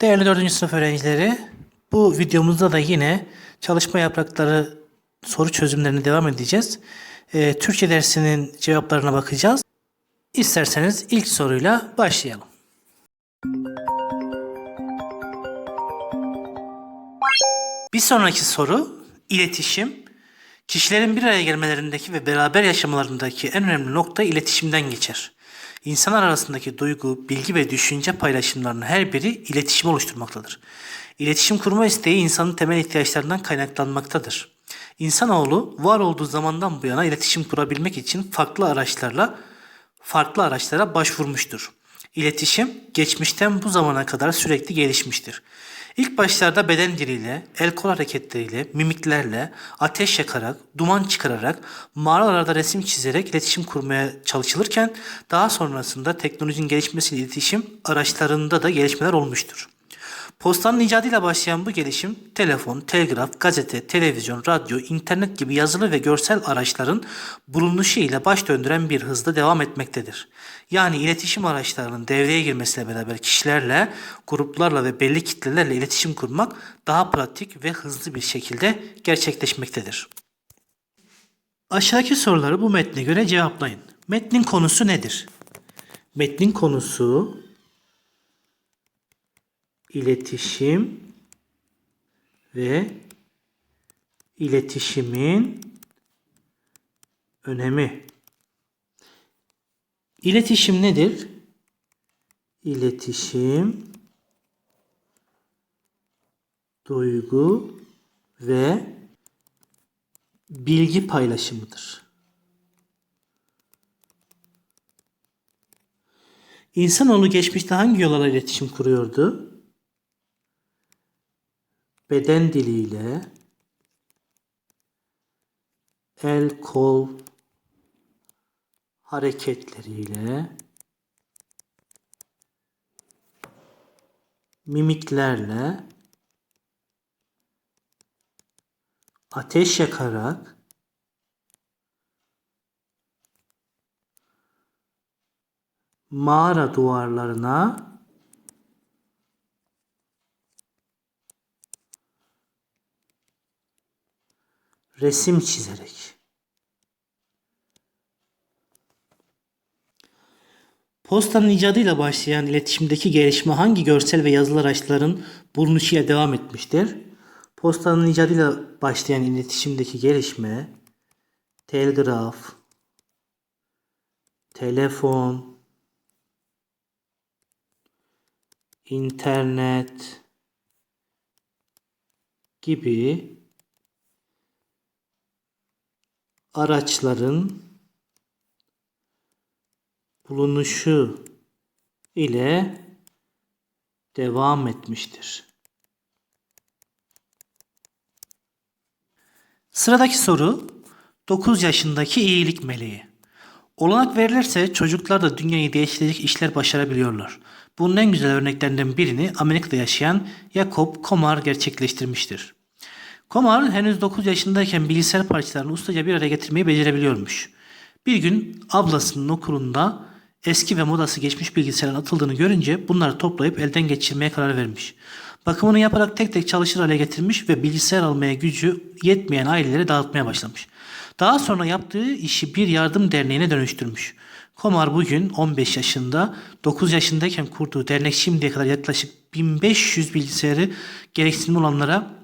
Değerli 4. sınıf öğrencileri, bu videomuzda da yine çalışma yaprakları soru çözümlerine devam edeceğiz. Ee, Türkçe dersinin cevaplarına bakacağız. İsterseniz ilk soruyla başlayalım. Bir sonraki soru iletişim. Kişilerin bir araya gelmelerindeki ve beraber yaşamalarındaki en önemli nokta iletişimden geçer. İnsanlar arasındaki duygu, bilgi ve düşünce paylaşımlarının her biri iletişim oluşturmaktadır. İletişim kurma isteği insanın temel ihtiyaçlarından kaynaklanmaktadır. İnsanoğlu var olduğu zamandan bu yana iletişim kurabilmek için farklı araçlarla farklı araçlara başvurmuştur. İletişim geçmişten bu zamana kadar sürekli gelişmiştir. İlk başlarda beden diliyle, el kol hareketleriyle, mimiklerle, ateş yakarak, duman çıkararak, mağaralarda resim çizerek iletişim kurmaya çalışılırken daha sonrasında teknolojinin gelişmesiyle iletişim araçlarında da gelişmeler olmuştur. Postanın icadıyla başlayan bu gelişim telefon, telgraf, gazete, televizyon, radyo, internet gibi yazılı ve görsel araçların bulunuşu ile baş döndüren bir hızda devam etmektedir. Yani iletişim araçlarının devreye girmesiyle beraber kişilerle, gruplarla ve belli kitlelerle iletişim kurmak daha pratik ve hızlı bir şekilde gerçekleşmektedir. Aşağıdaki soruları bu metne göre cevaplayın. Metnin konusu nedir? Metnin konusu iletişim ve iletişimin önemi. İletişim nedir? İletişim duygu ve bilgi paylaşımıdır. İnsanoğlu geçmişte hangi yollarla iletişim kuruyordu? Beden diliyle el kol hareketleriyle mimiklerle ateş yakarak mağara duvarlarına resim çizerek. Postanın icadıyla başlayan iletişimdeki gelişme hangi görsel ve yazılı araçların bulunuşuyla devam etmiştir? Postanın icadıyla başlayan iletişimdeki gelişme telgraf, telefon, internet gibi araçların bulunuşu ile devam etmiştir. Sıradaki soru 9 yaşındaki iyilik meleği. Olanak verilirse çocuklar da dünyayı değiştirecek işler başarabiliyorlar. Bunun en güzel örneklerinden birini Amerika'da yaşayan Jacob Komar gerçekleştirmiştir. Komar henüz 9 yaşındayken bilgisayar parçalarını ustaca bir araya getirmeyi becerebiliyormuş. Bir gün ablasının okulunda eski ve modası geçmiş bilgisayarın atıldığını görünce bunları toplayıp elden geçirmeye karar vermiş. Bakımını yaparak tek tek çalışır hale getirmiş ve bilgisayar almaya gücü yetmeyen ailelere dağıtmaya başlamış. Daha sonra yaptığı işi bir yardım derneğine dönüştürmüş. Komar bugün 15 yaşında, 9 yaşındayken kurduğu dernek şimdiye kadar yaklaşık 1500 bilgisayarı gereksinimli olanlara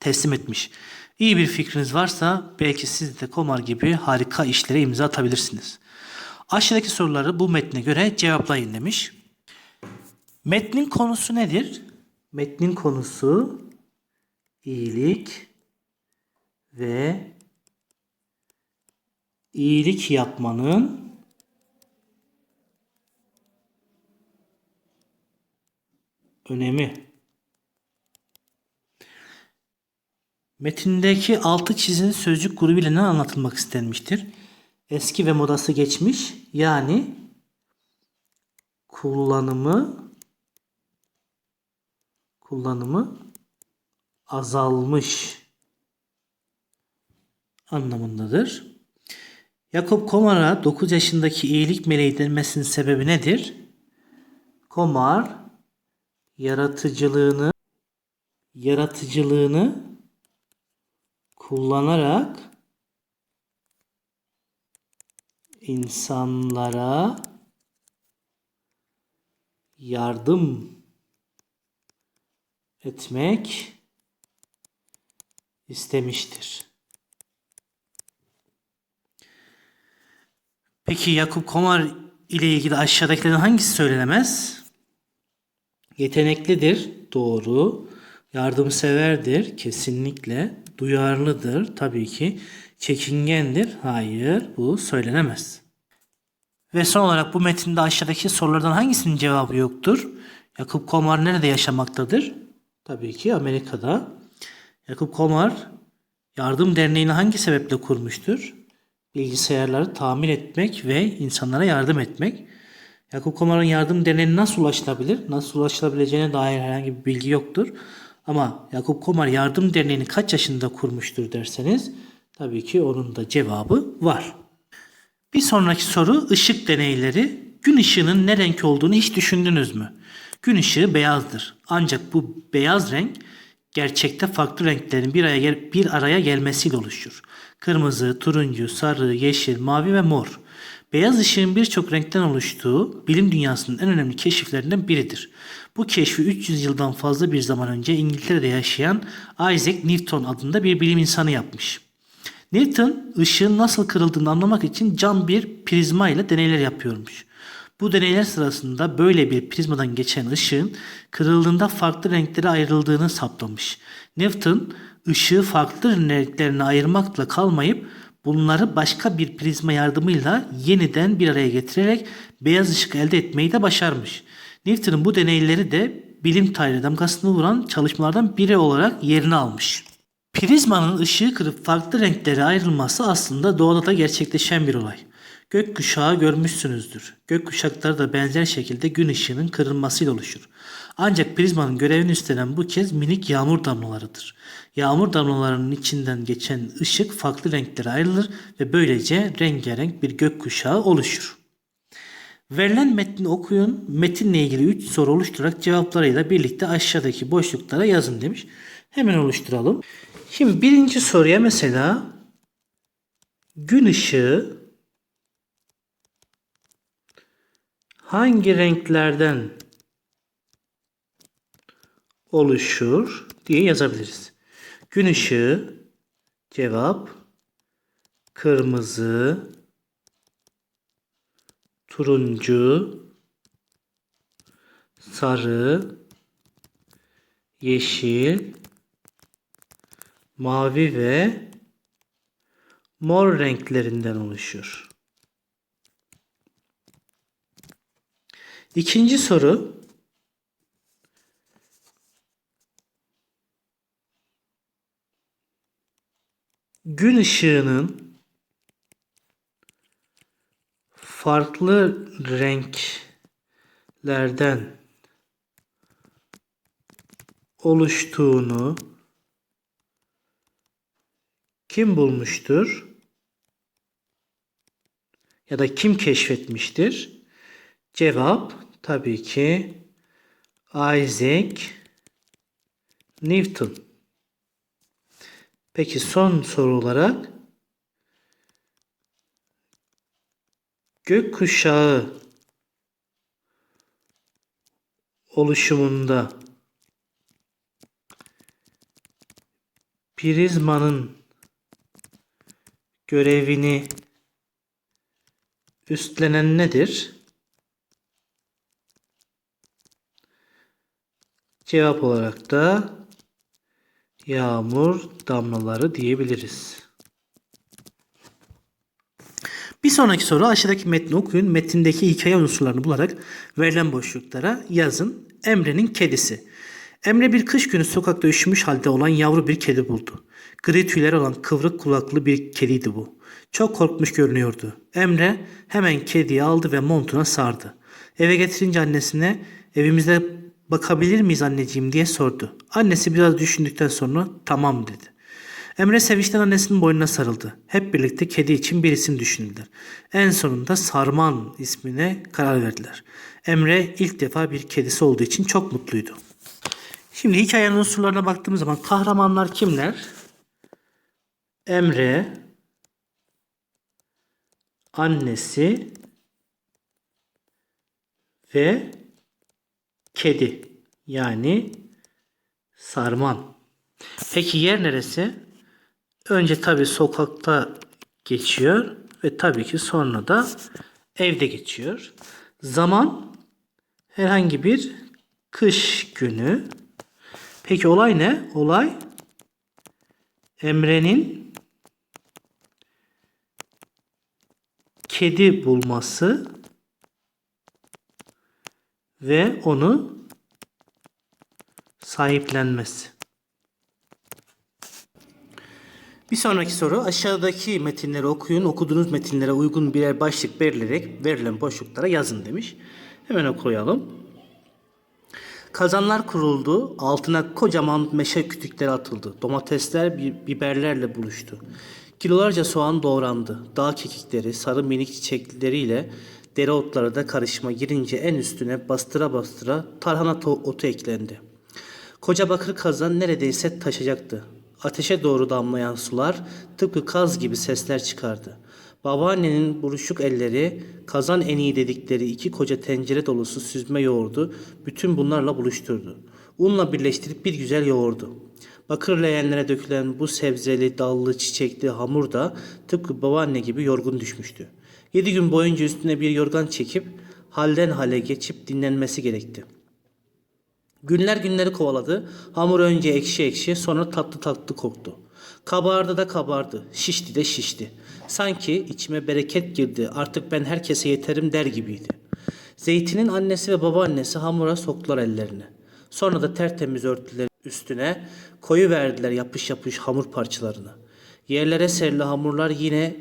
teslim etmiş. İyi bir fikriniz varsa belki siz de Komar gibi harika işlere imza atabilirsiniz. Aşağıdaki soruları bu metne göre cevaplayın demiş. Metnin konusu nedir? Metnin konusu iyilik ve iyilik yapmanın önemi. Metindeki altı çizili sözcük grubu ile ne anlatılmak istenmiştir? Eski ve modası geçmiş yani kullanımı kullanımı azalmış anlamındadır. Yakup Komar'a 9 yaşındaki iyilik meleği denmesinin sebebi nedir? Komar yaratıcılığını yaratıcılığını kullanarak insanlara yardım etmek istemiştir. Peki Yakup Komar ile ilgili aşağıdakilerin hangisi söylenemez? Yeteneklidir, doğru. Yardımseverdir, kesinlikle. Duyarlıdır, tabii ki. Çekingendir, hayır, bu söylenemez. Ve son olarak bu metinde aşağıdaki sorulardan hangisinin cevabı yoktur? Yakup Komar nerede yaşamaktadır? Tabii ki Amerika'da. Yakup Komar Yardım Derneği'ni hangi sebeple kurmuştur? Bilgisayarları tamir etmek ve insanlara yardım etmek. Yakup Komar'ın Yardım Derneği'ne nasıl ulaşılabilir? Nasıl ulaşılabileceğine dair herhangi bir bilgi yoktur. Ama Yakup Komar Yardım Derneği'ni kaç yaşında kurmuştur derseniz tabii ki onun da cevabı var. Bir sonraki soru ışık deneyleri. Gün ışığının ne renk olduğunu hiç düşündünüz mü? Gün ışığı beyazdır. Ancak bu beyaz renk gerçekte farklı renklerin bir araya, bir araya gelmesiyle oluşur. Kırmızı, turuncu, sarı, yeşil, mavi ve mor. Beyaz ışığın birçok renkten oluştuğu bilim dünyasının en önemli keşiflerinden biridir. Bu keşfi 300 yıldan fazla bir zaman önce İngiltere'de yaşayan Isaac Newton adında bir bilim insanı yapmış. Newton ışığın nasıl kırıldığını anlamak için cam bir prizma ile deneyler yapıyormuş. Bu deneyler sırasında böyle bir prizmadan geçen ışığın kırıldığında farklı renklere ayrıldığını saptamış. Newton ışığı farklı renklerine ayırmakla kalmayıp bunları başka bir prizma yardımıyla yeniden bir araya getirerek beyaz ışık elde etmeyi de başarmış. Newton'un bu deneyleri de bilim tarihine damgasını vuran çalışmalardan biri olarak yerini almış. Prizmanın ışığı kırıp farklı renklere ayrılması aslında doğada da gerçekleşen bir olay. Gökkuşağı görmüşsünüzdür. Gökkuşakları da benzer şekilde gün ışığının kırılmasıyla oluşur. Ancak prizmanın görevini üstlenen bu kez minik yağmur damlalarıdır. Yağmur damlalarının içinden geçen ışık farklı renklere ayrılır ve böylece rengarenk bir gökkuşağı oluşur. Verilen metni okuyun. Metinle ilgili 3 soru oluşturarak cevaplarıyla birlikte aşağıdaki boşluklara yazın demiş. Hemen oluşturalım. Şimdi birinci soruya mesela gün ışığı hangi renklerden oluşur diye yazabiliriz. Gün ışığı cevap kırmızı, turuncu, sarı, yeşil, mavi ve mor renklerinden oluşur. İkinci soru. Gün ışığının farklı renklerden oluştuğunu kim bulmuştur? Ya da kim keşfetmiştir? Cevap tabii ki Isaac Newton. Peki son soru olarak gökkuşağı oluşumunda prizmanın görevini üstlenen nedir? Cevap olarak da yağmur damlaları diyebiliriz. Bir sonraki soru aşağıdaki metni okuyun. Metindeki hikaye unsurlarını bularak verilen boşluklara yazın. Emre'nin kedisi. Emre bir kış günü sokakta üşümüş halde olan yavru bir kedi buldu. Gri tüyler olan kıvrık kulaklı bir kediydi bu. Çok korkmuş görünüyordu. Emre hemen kediyi aldı ve montuna sardı. Eve getirince annesine evimizde bakabilir miyiz anneciğim diye sordu. Annesi biraz düşündükten sonra tamam dedi. Emre sevinçten annesinin boynuna sarıldı. Hep birlikte kedi için bir isim düşündüler. En sonunda Sarman ismine karar verdiler. Emre ilk defa bir kedisi olduğu için çok mutluydu. Şimdi hikayenin unsurlarına baktığımız zaman kahramanlar kimler? Emre, annesi ve kedi yani Sarman. Peki yer neresi? Önce tabii sokakta geçiyor ve tabii ki sonra da evde geçiyor. Zaman herhangi bir kış günü. Peki olay ne? Olay Emre'nin kedi bulması ve onu sahiplenmesi. Bir sonraki soru aşağıdaki metinleri okuyun. Okuduğunuz metinlere uygun birer başlık belirlerek verilen boşluklara yazın demiş. Hemen okuyalım. Kazanlar kuruldu, altına kocaman meşe kütükleri atıldı. Domatesler bi- biberlerle buluştu. Kilolarca soğan doğrandı. Dağ kekikleri, sarı minik çiçekleriyle dereotları da karışıma girince en üstüne bastıra bastıra tarhana otu eklendi. Koca bakır kazan neredeyse taşacaktı. Ateşe doğru damlayan sular tıpkı kaz gibi sesler çıkardı. Babaannenin buruşuk elleri kazan en iyi dedikleri iki koca tencere dolusu süzme yoğurdu bütün bunlarla buluşturdu. Unla birleştirip bir güzel yoğurdu. Bakır leğenlere dökülen bu sebzeli, dallı, çiçekli hamur da tıpkı babaanne gibi yorgun düşmüştü. Yedi gün boyunca üstüne bir yorgan çekip halden hale geçip dinlenmesi gerekti. Günler günleri kovaladı. Hamur önce ekşi ekşi sonra tatlı tatlı koktu. Kabardı da kabardı. Şişti de şişti. Sanki içime bereket girdi. Artık ben herkese yeterim der gibiydi. Zeytin'in annesi ve babaannesi hamura soktular ellerini. Sonra da tertemiz örtülerin üstüne koyu verdiler yapış yapış hamur parçalarını. Yerlere serili hamurlar yine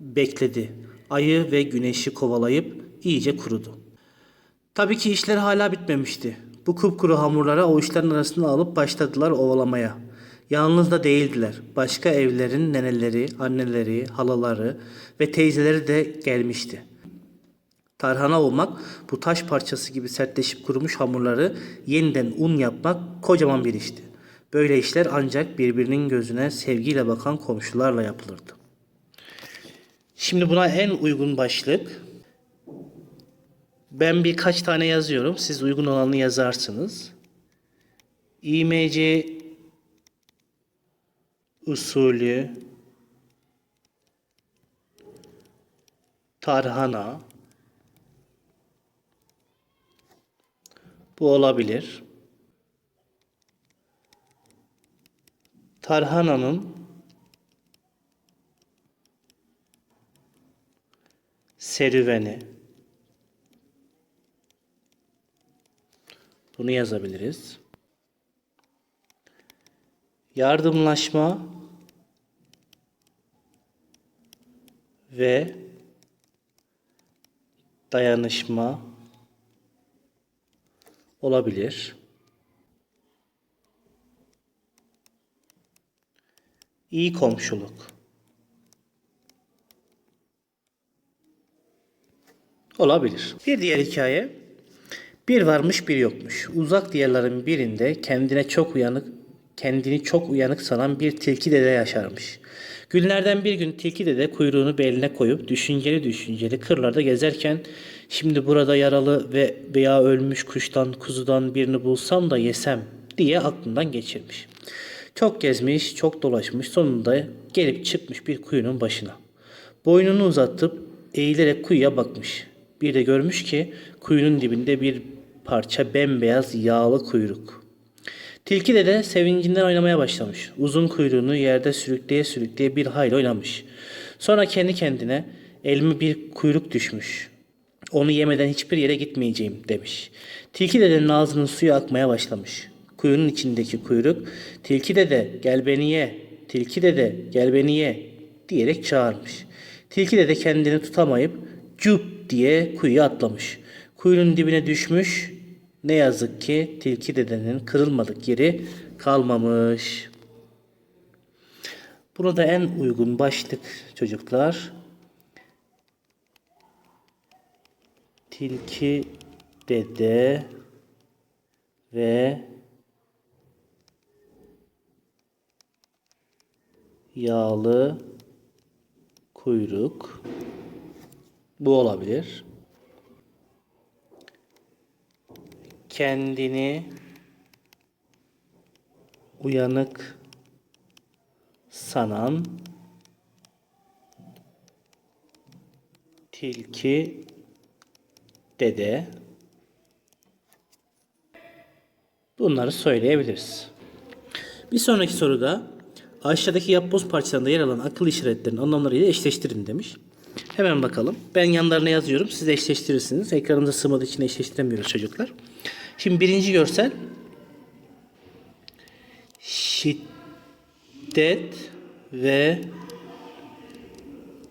bekledi. Ayı ve güneşi kovalayıp iyice kurudu. Tabii ki işler hala bitmemişti. Bu kupkuru hamurları avuçların arasına alıp başladılar ovalamaya. Yalnız da değildiler. Başka evlerin neneleri, anneleri, halaları ve teyzeleri de gelmişti. Tarhana olmak, bu taş parçası gibi sertleşip kurumuş hamurları yeniden un yapmak kocaman bir işti. Böyle işler ancak birbirinin gözüne sevgiyle bakan komşularla yapılırdı. Şimdi buna en uygun başlık ben birkaç tane yazıyorum. Siz uygun olanı yazarsınız. İMC usulü tarhana bu olabilir. Tarhananın serüveni Bunu yazabiliriz. Yardımlaşma ve dayanışma olabilir. İyi komşuluk. Olabilir. Bir diğer hikaye. Bir varmış bir yokmuş. Uzak diyarların birinde kendine çok uyanık kendini çok uyanık sanan bir tilki dede yaşarmış. Günlerden bir gün tilki dede kuyruğunu beline koyup düşünceli düşünceli kırlarda gezerken şimdi burada yaralı ve veya ölmüş kuştan kuzudan birini bulsam da yesem diye aklından geçirmiş. Çok gezmiş, çok dolaşmış. Sonunda gelip çıkmış bir kuyunun başına. Boynunu uzatıp eğilerek kuyuya bakmış. Bir de görmüş ki kuyunun dibinde bir parça bembeyaz yağlı kuyruk. Tilki de de sevincinden oynamaya başlamış. Uzun kuyruğunu yerde sürükleye sürükleye bir hayli oynamış. Sonra kendi kendine elime bir kuyruk düşmüş. Onu yemeden hiçbir yere gitmeyeceğim demiş. Tilki dedenin ağzının suyu akmaya başlamış. Kuyunun içindeki kuyruk, tilki dede gel beni ye, tilki dede gel beni ye diyerek çağırmış. Tilki dede kendini tutamayıp cup diye kuyuya atlamış. Kuyunun dibine düşmüş. Ne yazık ki tilki dedenin kırılmadık yeri kalmamış. Buna da en uygun başlık çocuklar. Tilki dede ve yağlı kuyruk. Bu olabilir. Kendini uyanık sanan tilki dede bunları söyleyebiliriz. Bir sonraki soruda aşağıdaki yapboz parçalarında yer alan akıl işaretlerinin anlamlarıyla eşleştirin demiş. Hemen bakalım. Ben yanlarına yazıyorum. Siz eşleştirirsiniz. Ekranımıza sığmadığı için eşleştiremiyoruz çocuklar. Şimdi birinci görsel şiddet ve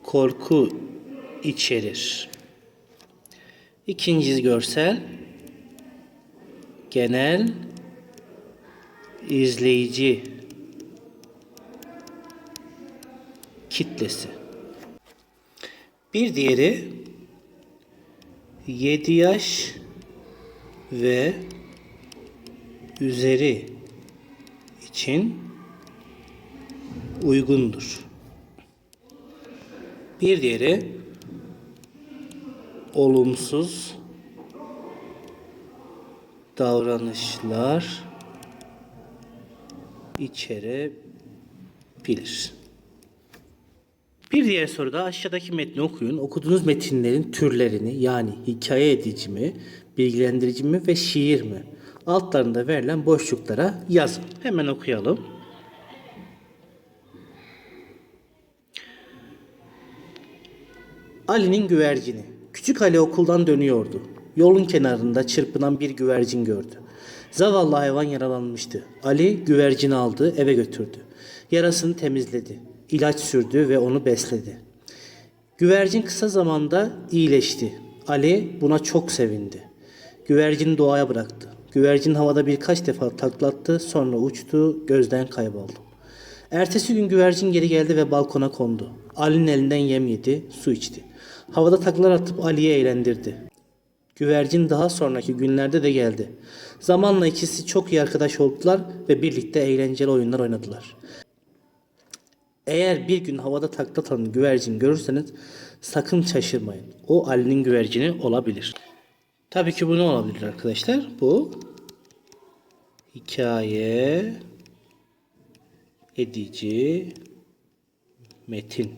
korku içerir. İkinci görsel genel izleyici kitlesi. Bir diğeri 7 yaş ve üzeri için uygundur. Bir diğeri olumsuz davranışlar içerebilir. Bir diğer soruda aşağıdaki metni okuyun. Okuduğunuz metinlerin türlerini yani hikaye edici mi, bilgilendirici mi ve şiir mi? Altlarında verilen boşluklara yazın. Hemen okuyalım. Ali'nin güvercini. Küçük Ali okuldan dönüyordu. Yolun kenarında çırpınan bir güvercin gördü. Zavallı hayvan yaralanmıştı. Ali güvercini aldı, eve götürdü. Yarasını temizledi. İlaç sürdü ve onu besledi. Güvercin kısa zamanda iyileşti. Ali buna çok sevindi. Güvercini doğaya bıraktı. Güvercin havada birkaç defa taklattı, sonra uçtu, gözden kayboldu. Ertesi gün güvercin geri geldi ve balkona kondu. Ali'nin elinden yem yedi, su içti. Havada taklalar atıp Ali'yi eğlendirdi. Güvercin daha sonraki günlerde de geldi. Zamanla ikisi çok iyi arkadaş oldular ve birlikte eğlenceli oyunlar oynadılar. Eğer bir gün havada takla atan güvercin görürseniz sakın şaşırmayın. O Ali'nin güvercini olabilir. Tabii ki bu ne olabilir arkadaşlar? Bu hikaye edici metin.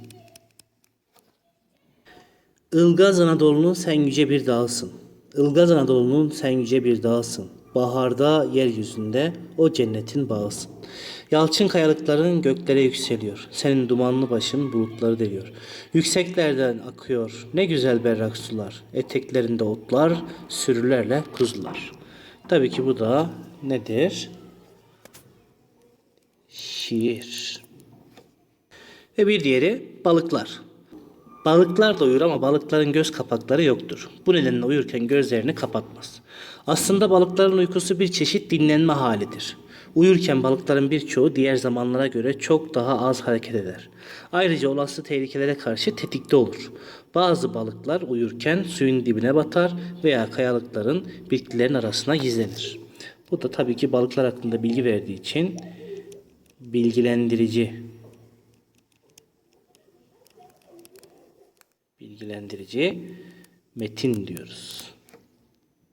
Ilgaz Anadolu'nun sen yüce bir dağısın. Ilgaz Anadolu'nun sen yüce bir dağısın. Baharda yeryüzünde o cennetin bağısın. Yalçın kayalıkların göklere yükseliyor. Senin dumanlı başın bulutları deliyor. Yükseklerden akıyor ne güzel berrak sular. Eteklerinde otlar, sürülerle kuzular. Tabii ki bu da nedir? Şiir. Ve bir diğeri balıklar. Balıklar da uyur ama balıkların göz kapakları yoktur. Bu nedenle uyurken gözlerini kapatmaz. Aslında balıkların uykusu bir çeşit dinlenme halidir. Uyurken balıkların birçoğu diğer zamanlara göre çok daha az hareket eder. Ayrıca olası tehlikelere karşı tetikte olur. Bazı balıklar uyurken suyun dibine batar veya kayalıkların bitkilerin arasına gizlenir. Bu da tabii ki balıklar hakkında bilgi verdiği için bilgilendirici bilgilendirici metin diyoruz.